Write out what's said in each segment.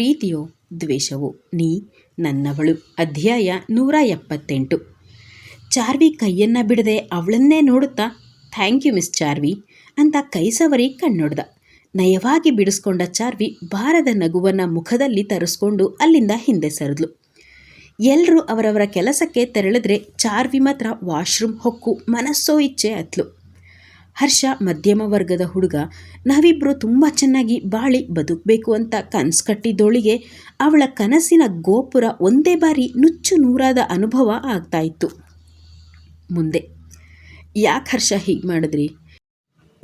ಪ್ರೀತಿಯೋ ದ್ವೇಷವೋ ನೀ ನನ್ನವಳು. ಅಧ್ಯಾಯ ನೂರ ಎಪ್ಪತ್ತೆಂಟು. ಚಾರ್ವಿ ಕೈಯನ್ನು ಬಿಡದೆ ಅವಳನ್ನೇ ನೋಡುತ್ತಾ, ಥ್ಯಾಂಕ್ ಯು ಮಿಸ್ ಚಾರ್ವಿ ಅಂತ ಕೈ ಸವರಿ ಕಣ್ಣೊಡ್ದ. ನಯವಾಗಿ ಬಿಡಿಸ್ಕೊಂಡ ಚಾರ್ವಿ ಭಾರದ ನಗುವನ್ನು ಮುಖದಲ್ಲಿ ತರಿಸ್ಕೊಂಡು ಅಲ್ಲಿಂದ ಹಿಂದೆ ಸರಿದ್ಲು. ಎಲ್ಲರೂ ಅವರವರ ಕೆಲಸಕ್ಕೆ ತೆರಳಿದ್ರೆ ಚಾರ್ವಿ ಮಾತ್ರ ವಾಶ್ರೂಮ್ ಹೊಕ್ಕು ಮನಸ್ಸೋ ಇಚ್ಛೆ ಹತ್ಲು. ಹರ್ಷ ಮಧ್ಯಮ ವರ್ಗದ ಹುಡುಗ ನಾವಿಬ್ಬರು ತುಂಬ ಚೆನ್ನಾಗಿ ಬಾಳಿ ಬದುಕಬೇಕು ಅಂತ ಕನಸು ಕಟ್ಟಿದ್ದೋಳಿಗೆ ಅವಳ ಕನಸಿನ ಗೋಪುರ ಒಂದೇ ಬಾರಿ ನುಚ್ಚು ನೂರಾದ ಅನುಭವ ಆಗ್ತಾ ಇತ್ತು. ಮುಂದೆ, ಯಾಕೆ ಹರ್ಷ ಹೀಗೆ ಮಾಡಿದ್ರಿ?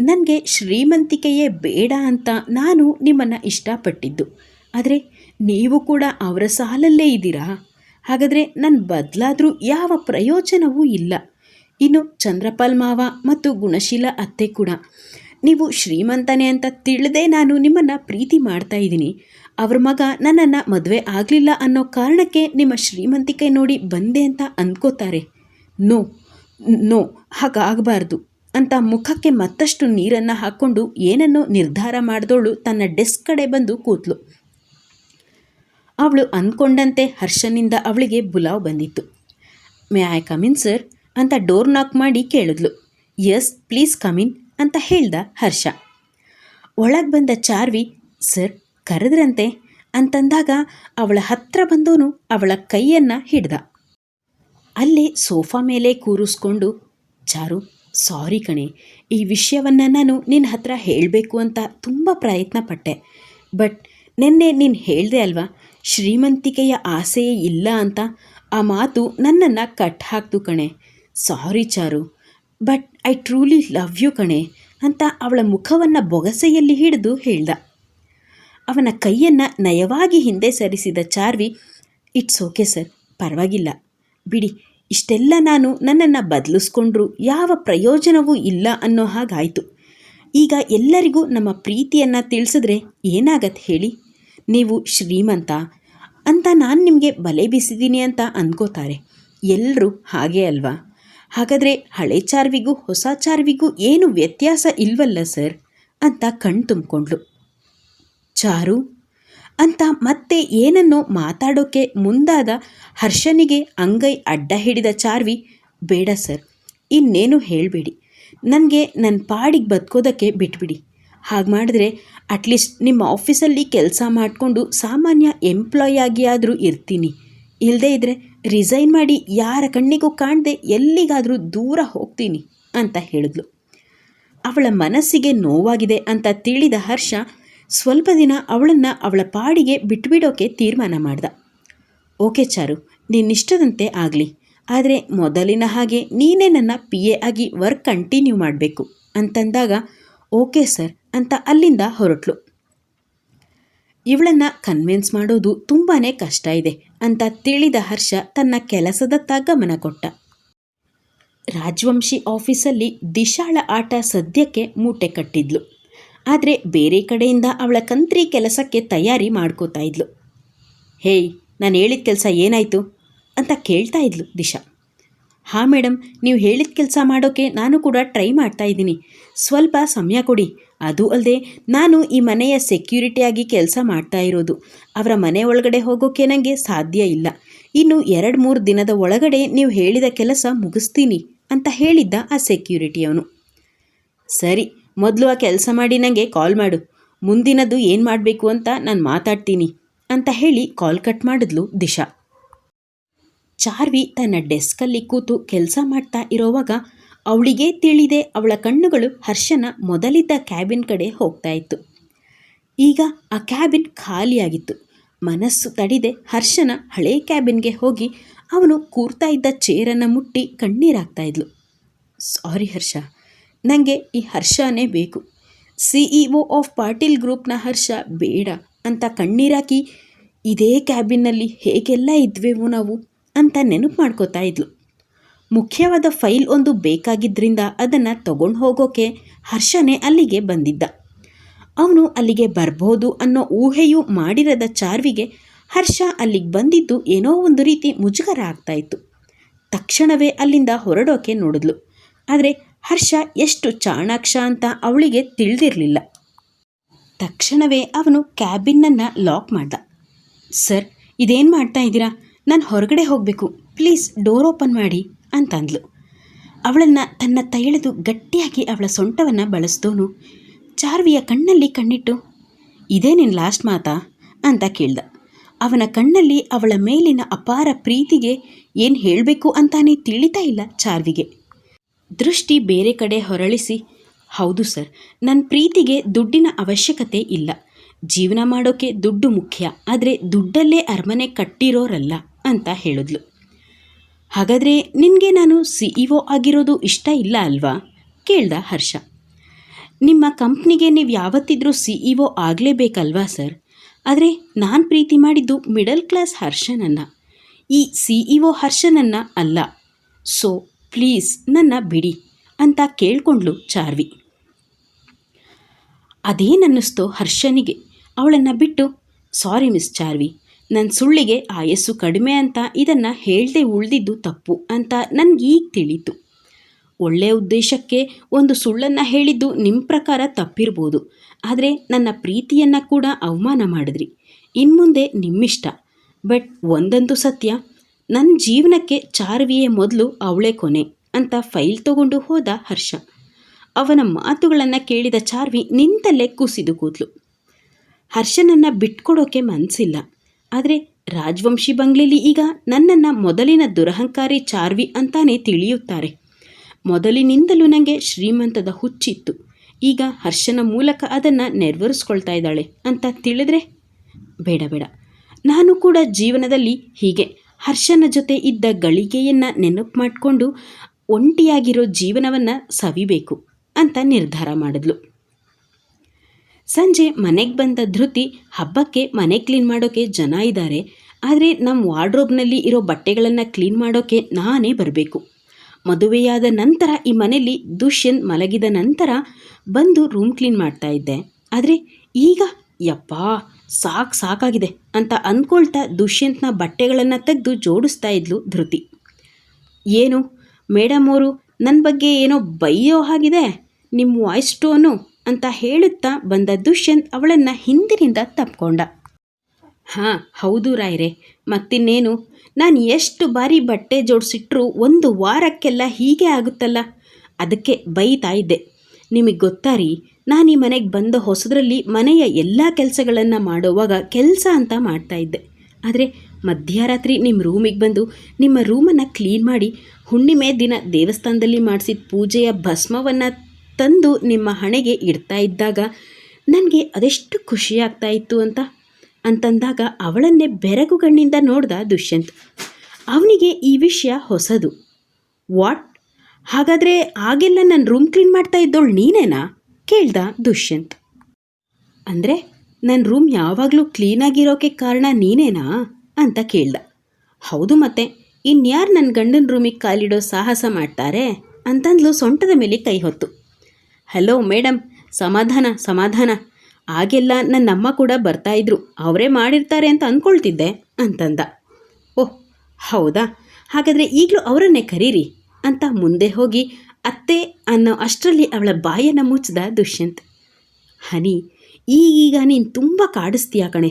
ನನಗೆ ಶ್ರೀಮಂತಿಕೆಯೇ ಬೇಡ ಅಂತ ನಾನು ನಿಮ್ಮನ್ನು ಇಷ್ಟಪಟ್ಟಿದ್ದು. ಆದರೆ ನೀವು ಕೂಡ ಅವರ ಸಾಲಲ್ಲೇ ಇದ್ದೀರಾ? ಹಾಗಾದರೆ ನನ್ನ ಬದಲಾದರೂ ಯಾವ ಪ್ರಯೋಜನವೂ ಇಲ್ಲ. ಇನ್ನು ಚಂದ್ರಪಾಲ್ ಮಾವ ಮತ್ತು ಗುಣಶೀಲ ಅತ್ತೆ ಕೂಡ. ನೀವು ಶ್ರೀಮಂತನೇ ಅಂತ ತಿಳಿದೇ ನಾನು ನಿಮ್ಮನ್ನು ಪ್ರೀತಿ ಮಾಡ್ತಾ ಇದ್ದೀನಿ. ಅವ್ರ ಮಗ ನನ್ನನ್ನು ಮದುವೆ ಆಗಲಿಲ್ಲ ಅನ್ನೋ ಕಾರಣಕ್ಕೆ ನಿಮ್ಮ ಶ್ರೀಮಂತಿಕೆ ನೋಡಿ ಬಂದೆ ಅಂತ ಅಂದ್ಕೋತಾರೆ ನೋ ನೋ, ಹಾಗಾಗಬಾರ್ದು ಅಂತ ಮುಖಕ್ಕೆ ಮತ್ತಷ್ಟು ನೀರನ್ನು ಹಾಕ್ಕೊಂಡು ಏನನ್ನೋ ನಿರ್ಧಾರ ಮಾಡಿದವಳು ತನ್ನ ಡೆಸ್ಕ್ ಕಡೆ ಬಂದು ಕೂತ್ಲು. ಅವಳು ಅಂದ್ಕೊಂಡಂತೆ ಹರ್ಷನಿಂದ ಅವಳಿಗೆ ಬುಲಾವ್ ಬಂದಿತ್ತು. May I come in sir ಅಂತ ಡೋರ್ ನಾಕ್ ಮಾಡಿ ಕೇಳಿದ್ಲು. ಎಸ್, ಪ್ಲೀಸ್ ಕಮಿನ್ ಅಂತ ಹೇಳ್ದ ಹರ್ಷ. ಒಳಗೆ ಬಂದ ಚಾರ್ವಿ, ಸರ್, ಕರೆದ್ರಂತೆ ಅಂತಂದಾಗ ಅವಳ ಹತ್ರ ಬಂದವನು ಅವಳ ಕೈಯನ್ನು ಹಿಡ್ದ. ಅಲ್ಲೇ ಸೋಫಾ ಮೇಲೆ ಕೂರಿಸ್ಕೊಂಡು, ಚಾರು, ಸಾರಿ ಕಣೆ, ಈ ವಿಷಯವನ್ನು ನಾನು ನಿನ್ನ ಹತ್ರ ಹೇಳಬೇಕು ಅಂತ ತುಂಬ ಪ್ರಯತ್ನ ಪಟ್ಟೆ. ಬಟ್ ನಿನ್ನೆ ನೀನು ಹೇಳಿದೆ ಅಲ್ವಾ, ಶ್ರೀಮಂತಿಕೆಯ ಆಸೆಯೇ ಇಲ್ಲ ಅಂತ ಆ ಮಾತು ನನ್ನನ್ನು ಕಟ್ ಹಾಕ್ತು ಕಣೆ. Sorry Charu, but I truly love you ಕಣೆ ಅಂತ ಅವಳ ಮುಖವನ್ನು ಬೊಗಸೆಯಲ್ಲಿ ಹಿಡಿದು ಹೇಳ್ದ. ಅವನ ಕೈಯನ್ನು ನಯವಾಗಿ ಹಿಂದೆ ಸರಿಸಿದ ಚಾರ್ವಿ, ಇಟ್ಸ್ ಓಕೆ ಸರ್, ಪರವಾಗಿಲ್ಲ. ಬಿಡಿ, ಇಷ್ಟೆಲ್ಲ ನಾನು ನನ್ನನ್ನು ಬದಲಿಸ್ಕೊಂಡ್ರು ಯಾವ ಪ್ರಯೋಜನವೂ ಇಲ್ಲ ಅನ್ನೋ ಹಾಗಾಯಿತು. ಈಗ ಎಲ್ಲರಿಗೂ ನಮ್ಮ ಪ್ರೀತಿಯನ್ನು ತಿಳಿಸಿದ್ರೆ ಏನಾಗತ್ತೆ ಹೇಳಿ? ನೀವು ಶ್ರೀಮಂತ ಅಂತ ನಾನು ನಿಮಗೆ ಬಲೆ ಬೀಸಿದ್ದೀನಿ ಅಂತ ಅಂದ್ಕೋತಾರೆ ಎಲ್ಲರೂ ಹಾಗೆ ಅಲ್ವಾ? ಹಾಗಾದರೆ ಹಳೆ ಚಾರ್ವಿಗೂ ಹೊಸ ಚಾರ್ವಿಗೂ ಏನು ವ್ಯತ್ಯಾಸ ಇಲ್ವಲ್ಲ ಸರ್? ಅಂತ ಕಣ್ ತುಂಬಿಕೊಂಡ್ಳು ಚಾರು, ಅಂತ ಮತ್ತೆ ಏನನ್ನೋ ಮಾತಾಡೋಕ್ಕೆ ಮುಂದಾದ ಹರ್ಷನಿಗೆ ಅಂಗೈ ಅಡ್ಡ ಹಿಡಿದ ಚಾರ್ವಿ, ಬೇಡ ಸರ್, ಇನ್ನೇನು ಹೇಳಬೇಡಿ. ನನಗೆ ನನ್ನ ಪಾಡಿಗೆ ಬದುಕೋದಕ್ಕೆ ಬಿಟ್ಬಿಡಿ. ಹಾಗೆ ಮಾಡಿದ್ರೆ ಅಟ್ಲೀಸ್ಟ್ ನಿಮ್ಮ ಆಫೀಸಲ್ಲಿ ಕೆಲಸ ಮಾಡಿಕೊಂಡು ಸಾಮಾನ್ಯ ಎಂಪ್ಲಾಯ್ ಆಗಿ ಆದರೂ ಇರ್ತೀನಿ. ಇಲ್ಲದೇ ಇದ್ದರೆ ರಿಸೈನ್ ಮಾಡಿ ಯಾರ ಕಣ್ಣಿಗೂ ಕಾಣದೆ ಎಲ್ಲಿಗಾದರೂ ದೂರ ಹೋಗ್ತೀನಿ ಅಂತ ಹೇಳಿದ್ಲು. ಅವಳ ಮನಸ್ಸಿಗೆ ನೋವಾಗಿದೆ ಅಂತ ತಿಳಿದ ಹರ್ಷ ಸ್ವಲ್ಪ ದಿನ ಅವಳನ್ನು ಅವಳ ಪಾಡಿಗೆ ಬಿಟ್ಬಿಡೋಕೆ ತೀರ್ಮಾನ ಮಾಡ್ದ. ಓಕೆ ಚಾರು, ನಿನ್ನಿಷ್ಟದಂತೆ ಆಗಲಿ. ಆದರೆ ಮೊದಲಿನ ಹಾಗೆ ನೀನೇ ನನ್ನ ಪಿ ಎ ಆಗಿ ವರ್ಕ್ ಕಂಟಿನ್ಯೂ ಮಾಡಬೇಕು ಅಂತಂದಾಗ, ಓಕೆ ಸರ್ ಅಂತ ಅಲ್ಲಿಂದ ಹೊರಟ್ಲು. ಇವಳನ್ನು ಕನ್ವಿನ್ಸ್ ಮಾಡೋದು ತುಂಬಾ ಕಷ್ಟ ಇದೆ ಅಂತ ತಿಳಿದ ಹರ್ಷ ತನ್ನ ಕೆಲಸದತ್ತ ಗಮನ ಕೊಟ್ಟ. ರಾಜವಂಶಿ ಆಫೀಸಲ್ಲಿ ದಿಶಾಳ ಆಟ ಸದ್ಯಕ್ಕೆ ಮೂಟೆ ಕಟ್ಟಿದ್ಲು. ಆದರೆ ಬೇರೆ ಕಡೆಯಿಂದ ಅವಳ ಕಂತ್ರಿ ಕೆಲಸಕ್ಕೆ ತಯಾರಿ ಮಾಡ್ಕೋತಾ ಇದ್ಲು. ಹೇಯ್, ನಾನು ಹೇಳಿದ ಕೆಲಸ ಏನಾಯಿತು? ಅಂತ ಕೇಳ್ತಾ ಇದ್ಲು ದಿಶಾ. ಹಾಂ ಮೇಡಮ್ ನೀವು ಹೇಳಿದ ಕೆಲಸ ಮಾಡೋಕ್ಕೆ ನಾನು ಕೂಡ ಟ್ರೈ ಮಾಡ್ತಾ ಇದ್ದೀನಿ. ಸ್ವಲ್ಪ ಸಮಯ ಕೊಡಿ. ಅದು ಅಲ್ಲದೆ ನಾನು ಈ ಮನೆಯ ಸೆಕ್ಯೂರಿಟಿಯಾಗಿ ಕೆಲಸ ಮಾಡ್ತಾ ಇರೋದು. ಅವರ ಮನೆ ಒಳಗಡೆ ಹೋಗೋಕ್ಕೆ ನನಗೆ ಸಾಧ್ಯ ಇಲ್ಲ. ಇನ್ನು ಎರಡು ಮೂರು ದಿನದ ಒಳಗಡೆ ನೀವು ಹೇಳಿದ ಕೆಲಸ ಮುಗಿಸ್ತೀನಿ ಅಂತ ಹೇಳಿದ್ದ ಆ ಸೆಕ್ಯೂರಿಟಿಯವನು. ಸರಿ, ಮೊದಲು ಆ ಕೆಲಸ ಮಾಡಿ ನನಗೆ ಕಾಲ್ ಮಾಡು. ಮುಂದಿನದು ಏನು ಮಾಡಬೇಕು ಅಂತ ನಾನು ಮಾತಾಡ್ತೀನಿ ಅಂತ ಹೇಳಿ ಕಾಲ್ ಕಟ್ ಮಾಡಿದ್ಲು ದಿಶಾ. ಚಾರ್ವಿ ತನ್ನ ಡೆಸ್ಕಲ್ಲಿ ಕೂತು ಕೆಲಸ ಮಾಡ್ತಾ ಇರೋವಾಗ ಅವಳಿಗೇ ತಿಳಿದೆ, ಅವಳ ಕಣ್ಣುಗಳು ಹರ್ಷನ ಮೊದಲಿದ್ದ ಕ್ಯಾಬಿನ್ ಕಡೆ ಹೋಗ್ತಾ ಇತ್ತು. ಈಗ ಆ ಕ್ಯಾಬಿನ್ ಖಾಲಿಯಾಗಿತ್ತು. ಮನಸ್ಸು ತಡಿದೆ ಹರ್ಷನ ಹಳೇ ಕ್ಯಾಬಿನ್ಗೆ ಹೋಗಿ ಅವನು ಕೂರ್ತಾ ಇದ್ದ ಚೇರನ್ನು ಮುಟ್ಟಿ ಕಣ್ಣೀರಾಗ್ತಾ ಇದ್ಲು. ಸಾರಿ ಹರ್ಷ ನನಗೆ ಈ ಹರ್ಷನೇ ಬೇಕು. ಸಿಇಒ ಆಫ್ ಪಾಟೀಲ್ ಗ್ರೂಪ್ನ ಹರ್ಷ ಬೇಡ ಅಂತ ಕಣ್ಣೀರಾಕಿ, ಇದೇ ಕ್ಯಾಬಿನ್ನಲ್ಲಿ ಹೇಗೆಲ್ಲ ಇದ್ವೆವು ನಾವು ಅಂತ ನೆನಪು ಮಾಡ್ಕೋತಾ ಇದ್ಲು. ಮುಖ್ಯವಾದ ಫೈಲ್ ಒಂದು ಬೇಕಾಗಿದ್ದರಿಂದ ಅದನ್ನು ತಗೊಂಡು ಹೋಗೋಕೆ ಹರ್ಷನೇ ಅಲ್ಲಿಗೆ ಬಂದಿದ್ದ. ಅವನು ಅಲ್ಲಿಗೆ ಬರ್ಬೋದು ಅನ್ನೋ ಊಹೆಯೂ ಮಾಡಿರದ ಚಾರ್ವಿಗೆ ಹರ್ಷ ಅಲ್ಲಿಗೆ ಬಂದಿದ್ದು ಏನೋ ಒಂದು ರೀತಿ ಮುಜುಗರ ಆಗ್ತಾ ಇತ್ತು ತಕ್ಷಣವೇ ಅಲ್ಲಿಂದ ಹೊರಡೋಕೆ ನೋಡಿದ್ಲು. ಆದರೆ ಹರ್ಷ ಎಷ್ಟು ಚಾಣಾಕ್ಷ ಅಂತ ಅವಳಿಗೆ ತಿಳಿದಿರಲಿಲ್ಲ. ತಕ್ಷಣವೇ ಅವನು ಕ್ಯಾಬಿನ್ನನ್ನು ಲಾಕ್ ಮಾಡ್ದ. ಸರ್, ಇದೇನು ಮಾಡ್ತಾ ಇದ್ದೀರಾ? ನಾನು ಹೊರಗಡೆ ಹೋಗಬೇಕು. ಪ್ಲೀಸ್ ಡೋರ್ ಓಪನ್ ಮಾಡಿ. ಅಂತಂದ್ಲು. ಅವಳನ್ನು ತನ್ನ ತೈಳೆದು ಗಟ್ಟಿಯಾಗಿ ಅವಳ ಸೊಂಟವನ್ನು ಬಳಸ್ದೋನು ಚಾರ್ವಿಯ ಕಣ್ಣಲ್ಲಿ ಕಣ್ಣಿಟ್ಟು, ಇದೇ ನಿನ್ನ ಲಾಸ್ಟ್ ಮಾತಾ? ಅಂತ ಕೇಳ್ದ. ಅವನ ಕಣ್ಣಲ್ಲಿ ಅವಳ ಮೇಲಿನ ಅಪಾರ ಪ್ರೀತಿಗೆ ಏನು ಹೇಳಬೇಕು ಅಂತಾನೆ ತಿಳಿತಾ ಇಲ್ಲ ಚಾರ್ವಿಗೆ. ದೃಷ್ಟಿ ಬೇರೆ ಕಡೆ ಹೊರಳಿಸಿ, ಹೌದು ಸರ್ ನನ್ನ ಪ್ರೀತಿಗೆ ದುಡ್ಡಿನ ಅವಶ್ಯಕತೆ ಇಲ್ಲ. ಜೀವನ ಮಾಡೋಕೆ ದುಡ್ಡು ಮುಖ್ಯ, ಆದರೆ ದುಡ್ಡಲ್ಲೇ ಅರಮನೆ ಕಟ್ಟಿರೋರಲ್ಲ, ಅಂತ ಹೇಳಿದ್ಲು. ಹಾಗಾದರೆ ನಿನಗೆ ನಾನು ಸಿ ಇ ಒ ಆಗಿರೋದು ಇಷ್ಟ ಇಲ್ಲ ಅಲ್ವಾ? ಕೇಳ್ದ ಹರ್ಷ. ನಿಮ್ಮ ಕಂಪ್ನಿಗೆ ನೀವು ಯಾವತ್ತಿದ್ರೂ ಸಿ ಇ ಒ ಆಗಲೇಬೇಕಲ್ವಾ ಸರ್? ಆದರೆ ನಾನು ಪ್ರೀತಿ ಮಾಡಿದ್ದು ಮಿಡಲ್ ಕ್ಲಾಸ್ ಹರ್ಷನನ್ನು. ಈ ಸಿ ಇ ಒ ಹರ್ಷನನ್ನು ಅಲ್ಲ. ಸೊ, ಪ್ಲೀಸ್ ನನ್ನ ಬಿಡಿ ಅಂತ ಕೇಳ್ಕೊಂಡ್ಲು ಚಾರ್ವಿ. ಅದೇನನ್ನಿಸ್ತೋ ಹರ್ಷನಿಗೆ? ಅವಳನ್ನು ಬಿಟ್ಟು, ಸಾರಿ ಮಿಸ್ ಚಾರ್ವಿ ನನ್ನ ಸುಳ್ಳಿಗೆ ಆಯಸ್ಸು ಕಡಿಮೆ ಅಂತ ಇದನ್ನು ಹೇಳದೆ ಉಳಿದಿದ್ದು ತಪ್ಪು ಅಂತ ನನಗೀಗ ತಿಳಿತು. ಒಳ್ಳೆಯ ಉದ್ದೇಶಕ್ಕೆ ಒಂದು ಸುಳ್ಳನ್ನು ಹೇಳಿದ್ದು ನಿಮ್ಮ ಪ್ರಕಾರ ತಪ್ಪಿರ್ಬೋದು. ಆದರೆ ನನ್ನ ಪ್ರೀತಿಯನ್ನು ಕೂಡ ಅವಮಾನ ಮಾಡಿದ್ರಿ. ಇನ್ಮುಂದೆ ನಿಮ್ಮಿಷ್ಟ. ಬಟ್ ಒಂದಂತೂ ಸತ್ಯ ನನ್ನ ಜೀವನಕ್ಕೆ ಚಾರ್ವಿಯೇ ಮೊದಲು ಅವಳೇ ಕೊನೆ ಅಂತ ಫೈಲ್ ತಗೊಂಡು ಹೋದ ಹರ್ಷ. ಅವನ ಮಾತುಗಳನ್ನು ಕೇಳಿದ ಚಾರ್ವಿ ನಿಂತಲ್ಲೇ ಕುಸಿದು ಕೂತ್ಲು ಹರ್ಷನನ್ನು ಬಿಟ್ಕೊಡೋಕೆ ಮನಸ್ಸಿಲ್ಲ ಆದರೆ ರಾಜವಂಶಿ ಬಂಗ್ಲೆಲಿ ಈಗ ನನ್ನನ್ನು ಮೊದಲಿನ ದುರಹಂಕಾರಿ ಚಾರ್ವಿ ಅಂತಾನೆ ತಿಳಿಯುತ್ತಾರೆ. ಮೊದಲಿನಿಂದಲೂ ನನಗೆ ಶ್ರೀಮಂತದ ಹುಚ್ಚಿತ್ತು. ಈಗ ಹರ್ಷನ ಮೂಲಕ ಅದನ್ನು ನೆರವೇರಿಸ್ಕೊಳ್ತಾ ಇದ್ದಾಳೆ ಅಂತ ತಿಳಿದ್ರೆ? ಬೇಡ ಬೇಡ. ನಾನು ಕೂಡ ಜೀವನದಲ್ಲಿ ಹೀಗೆ. ಹರ್ಷನ ಜೊತೆ ಇದ್ದ ಗಳಿಗೆಯನ್ನು ನೆನಪು ಮಾಡಿಕೊಂಡು ಒಂಟಿಯಾಗಿರೋ ಜೀವನವನ್ನು ಸವಿಬೇಕು ಅಂತ ನಿರ್ಧಾರ ಮಾಡಿದ್ಲು. ಸಂಜೆ ಮನೆಗೆ ಬಂದ ಧೃತಿ ಹಬ್ಬಕ್ಕೆ ಮನೆ ಕ್ಲೀನ್ ಮಾಡೋಕ್ಕೆ ಜನ ಇದ್ದಾರೆ ಆದರೆ ನಮ್ಮ ವಾರ್ಡ್ರೋಬ್ನಲ್ಲಿ ಇರೋ ಬಟ್ಟೆಗಳನ್ನು ಕ್ಲೀನ್ ಮಾಡೋಕ್ಕೆ ನಾನೇ ಬರಬೇಕು. ಮದುವೆಯಾದ ನಂತರ ಈ ಮನೆಯಲ್ಲಿ ದುಷ್ಯಂತ್ ಮಲಗಿದ ನಂತರ ಬಂದು ರೂಮ್ ಕ್ಲೀನ್ ಮಾಡ್ತಾ ಇದ್ದೆ. ಆದರೆ ಈಗ ಯಪ್ಪಾ, ಸಾಕು ಸಾಕಾಗಿದೆ ಅಂತ ಅಂದ್ಕೊಳ್ತಾ ದುಷ್ಯಂತ್ನ ಬಟ್ಟೆಗಳನ್ನು ತೆಗೆದು ಜೋಡಿಸ್ತಾ ಇದ್ಲು ಧೃತಿ. ಏನು, ಮೇಡಮ್ ಅವರು ನನ್ನ ಬಗ್ಗೆ ಏನೋ ಬೈಯೋ ಹಾಗಿದೆ? ನಿಮ್ಮ ವಾಯ್ಸ್ ಟೋನು ಅಂತ ಹೇಳುತ್ತಾ ಬಂದ ದುಷ್ಯಂತ್ ಅವಳನ್ನು ಹಿಂದಿನಿಂದ ತಪ್ಕೊಂಡ. ಹಾಂ, ಹೌದು ರಾಯ್ರೆ. ಮತ್ತಿನ್ನೇನು? ನಾನು ಎಷ್ಟು ಬಾರಿ ಬಟ್ಟೆ ಜೋಡಿಸಿಟ್ರೂ ಒಂದು ವಾರಕ್ಕೆಲ್ಲ ಹೀಗೆ ಆಗುತ್ತಲ್ಲ? ಅದಕ್ಕೆ ಬೈತಾ ಇದ್ದೆ. ನಿಮಗೆ ಗೊತ್ತಾ ರೀ, ನಾನು ಈ ಮನೆಗೆ ಬಂದ ಹೊಸದ್ರಲ್ಲಿ ಮನೆಯ ಎಲ್ಲ ಕೆಲಸಗಳನ್ನು ಮಾಡುವಾಗ ಕೆಲಸ ಅಂತ ಮಾಡ್ತಾ ಇದ್ದೆ. ಆದರೆ ಮಧ್ಯರಾತ್ರಿ ನಿಮ್ಮ ರೂಮಿಗೆ ಬಂದು ನಿಮ್ಮ ರೂಮನ್ನು ಕ್ಲೀನ್ ಮಾಡಿ ಹುಣ್ಣಿಮೆ ದಿನ ದೇವಸ್ಥಾನದಲ್ಲಿ ಮಾಡಿಸಿದ ಪೂಜೆಯ ಭಸ್ಮವನ್ನು ತಂದು ನಿಮ್ಮ ಹಣೆಗೆ ಇಡ್ತಾ ಇದ್ದಾಗ ನನಗೆ ಅದೆಷ್ಟು ಖುಷಿಯಾಗ್ತಾ ಇತ್ತು ಅಂತ? ಅಂತಂದಾಗ ಅವಳನ್ನೇ ಬೆರಗುಗಣ್ಣಿಂದ ನೋಡ್ದ ದುಷ್ಯಂತ್. ಅವನಿಗೆ ಈ ವಿಷಯ ಹೊಸದು. ವಾಟ್? ಹಾಗಾದರೆ ಆಗೆಲ್ಲ ನನ್ನ ರೂಮ್ ಕ್ಲೀನ್ ಮಾಡ್ತಾ ಇದ್ದೋಳು ನೀನೇನಾ? ಕೇಳ್ದ ದುಷ್ಯಂತ್. ಅಂದರೆ ನನ್ನ ರೂಮ್ ಯಾವಾಗಲೂ ಕ್ಲೀನಾಗಿರೋಕ್ಕೆ ಕಾರಣ ನೀನೇನಾ? ಅಂತ ಕೇಳ್ದ. ಹೌದು ಮತ್ತೆ, ಇನ್ಯಾರು ನನ್ನ ಗಂಡನ ರೂಮಿಗೆ ಕಾಲಿಡೋ ಸಾಹಸ ಮಾಡ್ತಾರೆ? ಅಂತಂದ್ಲು ಸೊಂಟದ ಮೇಲೆ ಕೈ ಹೊತ್ತು. ಹಲೋ ಮೇಡಮ್ ಸಮಾಧಾನ ಸಮಾಧಾನ. ಆಗೆಲ್ಲ ನನ್ನಮ್ಮ ಕೂಡ ಬರ್ತಾ ಬರ್ತಾಯಿದ್ರು ಅವರೇ ಮಾಡಿರ್ತಾರೆ ಅಂತ ಅಂದ್ಕೊಳ್ತಿದ್ದೆ ಅಂತಂದ. ಓಹ್, ಹೌದಾ? ಹಾಗಾದರೆ ಈಗಲೂ ಅವರನ್ನೇ ಕರೀರಿ ಅಂತ ಮುಂದೆ ಹೋಗಿ ಅತ್ತೆ ಅನ್ನೋ ಅಷ್ಟರಲ್ಲಿ ಅವಳ ಬಾಯನ್ನು ಮುಚ್ಚಿದ ದುಷ್ಯಂತ್. ಹನಿ, ಈಗೀಗ ನೀನು ತುಂಬ ಕಾಡಿಸ್ತೀಯ ಕಣೆ?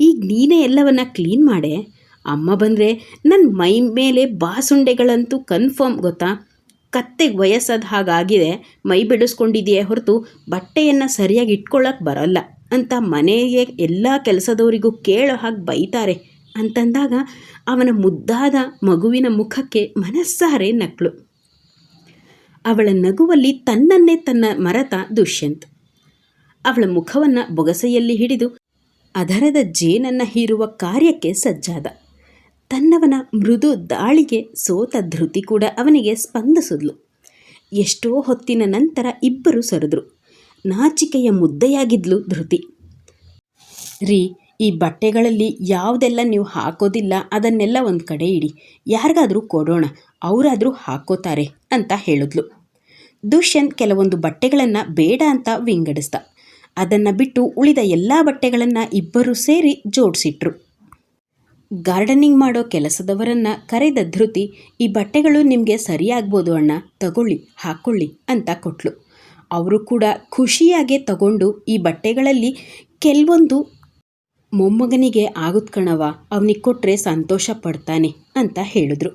ಈಗ ನೀನೇ ಎಲ್ಲವನ್ನ ಕ್ಲೀನ್ ಮಾಡೆ. ಅಮ್ಮ ಬಂದರೆ ನನ್ನ ಮೈ ಮೇಲೆ ಬಾಸುಂಡೆಗಳಂತೂ ಕನ್ಫರ್ಮ್ ಗೊತ್ತಾ? ಕತ್ತೆಗೆ ವಯಸ್ಸಾದ ಹಾಗಾಗಿದೆ, ಮೈ ಬಿಡಿಸ್ಕೊಂಡಿದೆಯೇ ಹೊರತು ಬಟ್ಟೆಯನ್ನು ಸರಿಯಾಗಿ ಇಟ್ಕೊಳ್ಳೋಕೆ ಬರಲ್ಲ ಅಂತ ಮನೆಗೆ ಎಲ್ಲ ಕೆಲಸದವರಿಗೂ ಕೇಳೋ ಹಾಗೆ ಬೈತಾರೆ ಅಂತಂದಾಗ ಅವನ ಮುದ್ದಾದ ಮಗುವಿನ ಮುಖಕ್ಕೆ ಮನಸ್ಸಾರೆ ನಕ್ಳು. ಅವಳ ನಗುವಲ್ಲಿ ತನ್ನನ್ನೇ ತನ್ನ ಮರತ ದುಷ್ಯಂತ್. ಅವಳ ಮುಖವನ್ನು ಬೊಗಸೆಯಲ್ಲಿ ಹಿಡಿದು ಅದರದ ಜೇನನ್ನು ಹೀರುವ ಕಾರ್ಯಕ್ಕೆ ಸಜ್ಜಾದ. ತನ್ನವನ ಮೃದು ದಾಳಿಗೆ ಸೋತ ಧೃತಿ ಕೂಡ ಅವನಿಗೆ ಸ್ಪಂದಿಸಿದ್ಲು. ಎಷ್ಟೋ ಹೊತ್ತಿನ ನಂತರ ಇಬ್ಬರು ಸರಿದ್ರು. ನಾಚಿಕೆಯ ಮುದ್ದೆಯಾಗಿದ್ಲು ಧೃತಿ. ರೀ, ಈ ಬಟ್ಟೆಗಳಲ್ಲಿ ಯಾವುದೆಲ್ಲ ನೀವು ಹಾಕೋದಿಲ್ಲ ಅದನ್ನೆಲ್ಲ ಒಂದು ಕಡೆ ಇಡಿ. ಯಾರಿಗಾದರೂ ಕೊಡೋಣ, ಅವರಾದರೂ ಹಾಕೋತಾರೆ ಅಂತ ಹೇಳಿದ್ಲು. ದುಷ್ಯಂತ್ ಕೆಲವೊಂದು ಬಟ್ಟೆಗಳನ್ನು ಬೇಡ ಅಂತ ವಿಂಗಡಿಸ್ದ. ಅದನ್ನು ಬಿಟ್ಟು ಉಳಿದ ಎಲ್ಲ ಬಟ್ಟೆಗಳನ್ನು ಇಬ್ಬರು ಸೇರಿ ಜೋಡಿಸಿಟ್ರು. ಗಾರ್ಡನಿಂಗ್ ಮಾಡೋ ಕೆಲಸದವರನ್ನು ಕರೆದ ಧೃತಿ, ಈ ಬಟ್ಟೆಗಳು ನಿಮಗೆ ಸರಿಯಾಗ್ಬೋದು ಅಣ್ಣ, ತಗೊಳ್ಳಿ, ಹಾಕ್ಕೊಳ್ಳಿ, ಅಂತ ಕೊಟ್ಲು. ಅವರು ಕೂಡ ಖುಷಿಯಾಗೆ ತಗೊಂಡು ಈ ಬಟ್ಟೆಗಳಲ್ಲಿ ಕೆಲವೊಂದು ಮೊಮ್ಮಗನಿಗೆ ಆಗುತ್ ಕಣವ ಅವನಿಗೆ ಕೊಟ್ಟರೆ ಸಂತೋಷ ಪಡ್ತಾನೆ ಅಂತ ಹೇಳಿದ್ರು.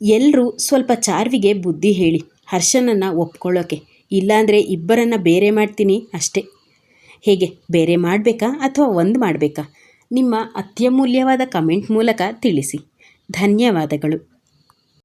ಎಲ್ಲರೂ ಸ್ವಲ್ಪ ಚಾರ್ವಿಗೆ ಬುದ್ಧಿ ಹೇಳಿ, ಹರ್ಷನನ್ನು ಒಪ್ಕೊಳ್ಳೋಕೆ ಇಲ್ಲಾಂದರೆ ಇಬ್ಬರನ್ನ ಬೇರೆ ಮಾಡ್ತೀನಿ ಅಷ್ಟೇ. ಹೇಗೆ, ಬೇರೆ ಮಾಡಬೇಕಾ ಅಥವಾ ಒಂದು ಮಾಡಬೇಕಾ? ನಿಮ್ಮ ಅತ್ಯಮೂಲ್ಯವಾದ ಕಮೆಂಟ್ ಮೂಲಕ ತಿಳಿಸಿ. ಧನ್ಯವಾದಗಳು.